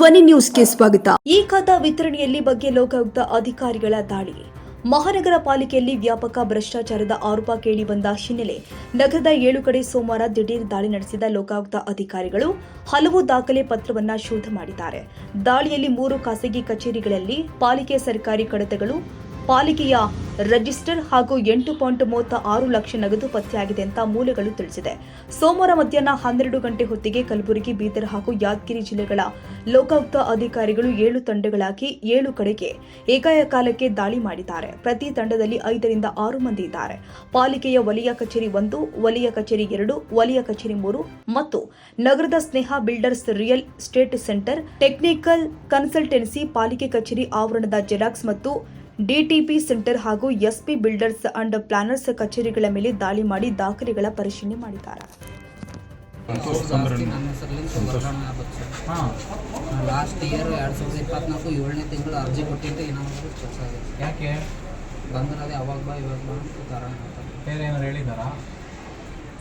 ಧ್ವನಿ ನ್ಯೂಸ್ಗೆ ಸ್ವಾಗತ. ಈ ಖಾತಾ ವಿತರಣೆಯಲ್ಲಿ ಬಗ್ಗೆ ಲೋಕಾಯುಕ್ತ ಅಧಿಕಾರಿಗಳ ದಾಳಿ. ಮಹಾನಗರ ಪಾಲಿಕೆಯಲ್ಲಿ ವ್ಯಾಪಕ ಭ್ರಷ್ಟಾಚಾರದ ಆರೋಪ ಕೇಳಿ ಬಂದ ಹಿನ್ನೆಲೆ ನಗರದ ಏಳು ಕಡೆ ಸೋಮವಾರ ದಿಢೀರ್ ದಾಳಿ ನಡೆಸಿದ ಲೋಕಾಯುಕ್ತ ಅಧಿಕಾರಿಗಳು ಹಲವು ದಾಖಲೆ ಪತ್ರವನ್ನ ಶೋಧ ಮಾಡಿದ್ದಾರೆ. ದಾಳಿಯಲ್ಲಿ ಮೂರು ಖಾಸಗಿ ಕಚೇರಿಗಳಲ್ಲಿ ಪಾಲಿಕೆ ಸರ್ಕಾರಿ ಕಡತಗಳು, ಪಾಲಿಕೆಯ ರಿಜಿಸ್ಟರ್ ಹಾಗೂ ಎಂಟು ಪಾಯಿಂಟ್ ಮೂವತ್ತ ಆರು ಲಕ್ಷ ನಗದು ಪತ್ತೆಯಾಗಿದೆ ಅಂತ ಮೂಲಗಳು ತಿಳಿಸಿದೆ. ಸೋಮವಾರ ಮಧ್ಯಾಹ್ನ ಹನ್ನೆರಡು ಗಂಟೆ ಹೊತ್ತಿಗೆ ಕಲಬುರಗಿ, ಬೀದರ್ ಹಾಗೂ ಯಾದಗಿರಿ ಜಿಲ್ಲೆಗಳ ಲೋಕಾಯುಕ್ತ ಅಧಿಕಾರಿಗಳು ಏಳು ತಂಡಗಳಾಗಿ ಏಳು ಕಡೆಗೆ ಏಕಾಯಕಾಲಕ್ಕೆ ದಾಳಿ ಮಾಡಿದ್ದಾರೆ. ಪ್ರತಿ ತಂಡದಲ್ಲಿ ಐದರಿಂದ ಆರು ಮಂದಿ ಇದ್ದಾರೆ. ಪಾಲಿಕೆಯ ವಲಯ ಕಚೇರಿ ಒಂದು, ವಲಯ ಕಚೇರಿ ಎರಡು, ವಲಯ ಕಚೇರಿ ಮೂರು ಮತ್ತು ನಗರದ Sneha builders real estate centre, technical consultancy, ಪಾಲಿಕೆ ಕಚೇರಿ, ಆವರಣದ ಜೆರಾಕ್ಸ್ ಮತ್ತು ಡಿಟಿಪಿ ಸೆಂಟರ್ ಹಾಗೂ ಎಸ್ಪಿ ಬಿಲ್ಡರ್ಸ್ ಅಂಡ್ ಪ್ಲಾನರ್ಸ್ ಕಚೇರಿಗಳ ಮೇಲೆ ದಾಳಿ ಮಾಡಿ ದಾಖಲೆಗಳ ಪರಿಶೀಲನೆ ಮಾಡಿದ್ದಾರೆ. ಲಾಸ್ಟ್ ಇಯರ್ ಎರಡು ಸಾವಿರದ ಇಪ್ಪತ್ನಾಲ್ಕು ಏಳನೇ ತಿಂಗಳು ಅರ್ಜಿ ಕೊಟ್ಟಿದ್ದೆ ಏನಾದ್ರು ಯಾಕೆ? ಬಂದ್ರೆ ಅದೇ ಅವಾಗ ಬಾ ಇವಾಗ ಬಾ ಅಂತ ಬೇರೆ ಏನಾರು ಹೇಳಿದಾರಾ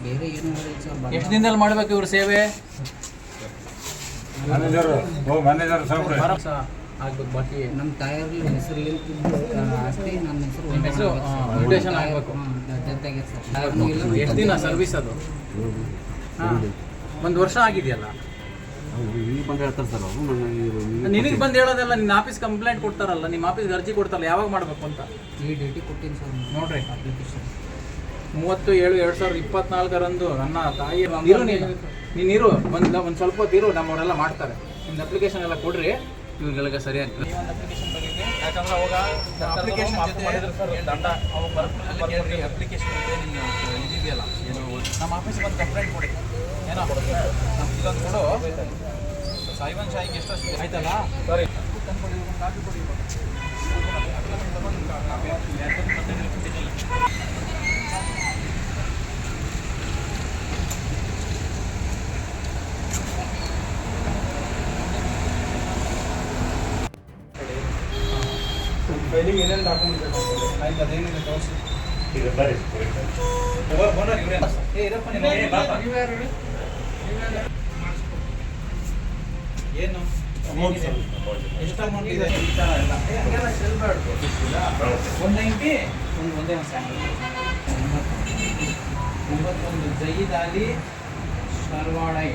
ಬೇರೆ ಏನು ಹೇಳಿಲ್ಲ ಸರ್ ಎಷ್ಟು ದಿನದಲ್ಲಿ ಮಾಡ್ಬೇಕು ಇವ್ರ ಸೇವೆ? ಮ್ಯಾನೇಜರ್ ಓ ಮ್ಯಾನೇಜರ್ ಸರ್ ಆಗ್ಬೇಕು ಬಾಕಿ. ನಮ್ಮ ತಾಯಿಯವ್ರ ಹೆಸರ್ಲಿಂದ ಆಸ್ತಿ ನನ್ನ ಹೆಸರು ನಿಮ್ಮ ಹೆಸರು, ಆಗಬೇಕು. mutation ಆಗ್ಬೇಕು. ಜೊತೆಗೆ ಸರ್. ಎಷ್ಟು ದಿನ ಸರ್ವಿಸ್ ಅದು? ಹಾಂ. ಒಂದು ವರ್ಷ ಆಗಿದೆಯಲ್ಲ? ಈಗ ಬಂದು ಹೇಳ್ತಾರೆ ಸರ್ ಅವರು ನನಗೆ ನಿನಗೆ ಬಂದು ಹೇಳೋದಲ್ಲ ನಿನ್ನ ಆಫೀಸ್ ಕಂಪ್ಲೇಂಟ್ ಕೊಡ್ತಾರಲ್ಲ ನಿಮ್ಮ ಆಫೀಸ್ಗೆ ಅರ್ಜಿ ಕೊಡ್ತಾರಲ್ಲ ಯಾವಾಗ ಮಾಡಬೇಕು ಅಂತ? ಈ ಡೇಟಿ ಕೊಟ್ಟಿನಿ ಸರ್ ನೋಡ್ರಿ. ಅಪ್ಲಿಕೇಶನ್ ಮೂವತ್ತು ಏಳು ಎರಡು ಸಾವಿರದ ಇಪ್ಪತ್ನಾಲ್ಕರಂದು ನನ್ನ ತಾಯಿ ನೀರು ನೀನು. ನೀನು ಇರು. ಒಂದು ಒಂದು ಸ್ವಲ್ಪ ಹೊತ್ತು ಇರು ನಮ್ಮವರೆಲ್ಲ ಮಾಡ್ತಾರೆ. ನಿಮ್ಮ ಅಪ್ಲಿಕೇಶನ್ ಎಲ್ಲ ಕೊಡ್ರಿ. ಇವ್ರಿಗೆಲ್ಲ ಸರಿಯಾಗಿ ಒಂದು ಅಪ್ಲಿಕೇಶನ್ ಬಗ್ಗೆ ಯಾಕಂದ್ರೆ ಅವಾಗ ಅಪ್ಲಿಕೇಶನ್ ಜೊತೆ ದಂಡ. ಅವಾಗ ಬರ್ಕೊಳ್ಳಿ ಅಪ್ಲಿಕೇಶನ್ ಜೊತೆ ಏನು ನಮ್ಮ ಆಫೀಸಿಗೆ ಒಂದು ಕಂಪ್ಲೇಂಟ್ ಕೊಡಿ. ಏನೋ? ನಮ್ಮ ಇದೊಂದು ಕೊಡು. ಸಾಯಿಬನ್ ಶಾಹಿಗೆ ಎಷ್ಟು ಆಯ್ತಲ್ಲ? ಸರಿ. ಕಾಪಿ ಕೊಡಿ. ಏನೇನು ಡಾಕ್ಯುಮೆಂಟ್ ಬೇಕು? ಆಯ್ತು ಅದೇನಿದೆ ತೋರಿಸಿ. ಇದು ಬರ್ರಿ. ಓನರ್ ಇವರೇ ಏ ಇರಪ್ಪ ಏನು? Sir. ಎಷ್ಟು ಅಮೌಂಟ್ ಇದೆ? ಥರ ಎಲ್ಲ. ಏ, ಹಂಗೆಲ್ಲ ಚೆಲ್ಬಾರ್ದು ಒನ್ ನೈಂಟಿ? ಒಂದು ಒಂದೇ ಒಂದು ಸ್ಯಾಂಪಲ್ ಒಂಬತ್ತೊಂದು. ಜೈದಾಲಿ ಶರ್ವಾಡೈ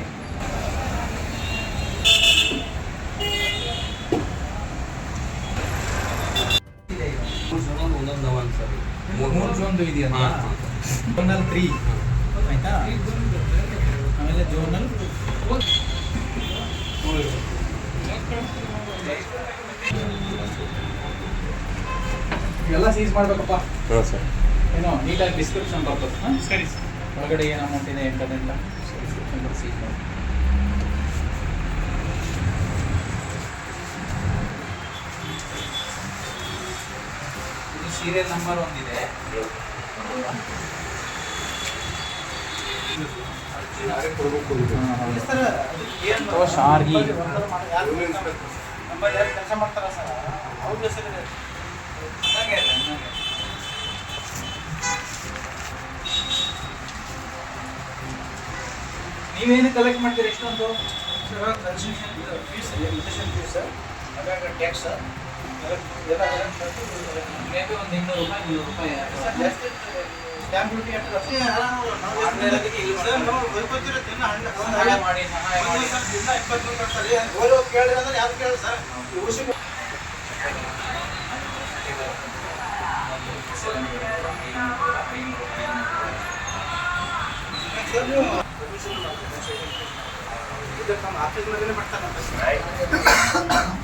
ಮೂರು ಜೋನ್ದು ಇದೆಯಲ್ಲ. ಜೋನಲ್ ತ್ರೀ ಆಯ್ತಾ? ಆಮೇಲೆ ಜೋನಲ್ ಎಲ್ಲ ಸೀಸ್ ಮಾಡ್ಬೇಕಪ್ಪ. ಹಾಂ ಸರ್. ಏನೋ ನೀಟಾಗಿ ಡಿಸ್ಕ್ರಿಪ್ಷನ್ ಬರ್ತದೆ ಹಾಂ? ಸರಿ ಒಳಗಡೆ ಏನು ಅಮೌಂಟ್ ಇದೆ ಎಂಟದೆಲ್ಲ ಸೀರಿಯಲ್ ನಂಬರ್ ಒಂದಿದೆ. ಓ ಚೆನ್ನಾಗೆ ನೀವೇನು ಕಲೆಕ್ಟ್ ಮಾಡ್ತೀರಿ ಎಷ್ಟೊಂದು ಮೇಬಿ ಫೀಸ್ ಫೀಸ್ ಸರ್ ಅದಾಗ ಟ್ಯಾಕ್ಸ್ ಮಾಡ್ತಿರೋದಕ್ಕೆ ಇಲ್ಲಿ ಮಾಡ್ತಾರೆ. ಸಹಾಯ ಮಾಡಿ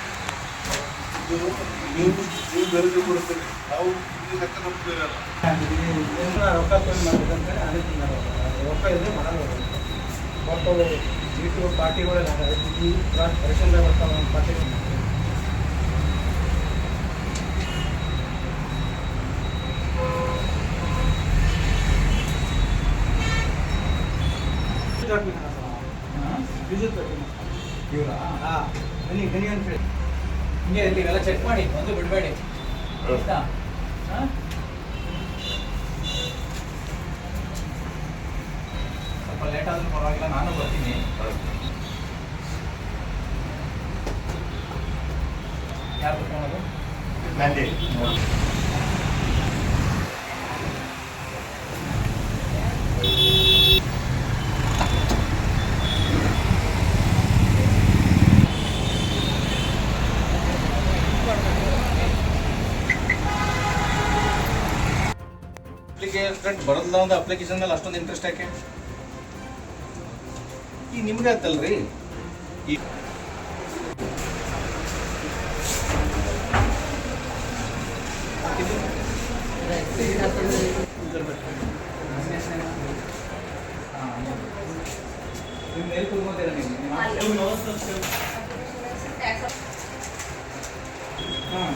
ನೀವು ಆದ್ರು ಅವರೇ. ರೊಕ್ಕ ಅದೇ ತಿಂಗಳು ರೊಕ್ಕ ಇಲ್ಲದೆ ಮಾಡಲ್ಲ ಫೋಟೋ ಜೀಟು ಪಾರ್ಟಿಗಳೆಲ್ಲ ಈ ರೇಷನ್ದಾಗ ಬರ್ತಾವ ಪಾರ್ಟಿ ಇವರಾ ಹಿಂಗೆ ಇರಲಿ ಇವೆಲ್ಲ ಚೆಕ್ ಮಾಡಿ ಒಂದು ಬಿಡಬೇಡಿ. ಆಯ್ತಾ? ಹಾಂ? ಸ್ವಲ್ಪ ಲೇಟ್ ಆದ್ರೂ ಪರವಾಗಿಲ್ಲ ನಾನು ಬರ್ತೀನಿ. ಯಾರು ಕುತ್ಕೊಳ್ಳೋದು ನಂದಿ. ಅಪ್ಲಿಕೇಶನ್ ಬರೋದಿಲ್ಲ ಒಂದು ಅಪ್ಲಿಕೇಶನ್ ಮೇಲೆ ಅಷ್ಟೊಂದು ಇಂಟ್ರೆಸ್ಟ್ ಯಾಕೆ? ಈಗ ನಿಮ್ಗೆ ಅಂತಲ್ರಿ ಈ ನಿಮ್ಮ ಮೇಲೆ ಕೂತ್ಕೊತೀರಾ ನೀವು ನಿಮ್ಮ ಹಾಂ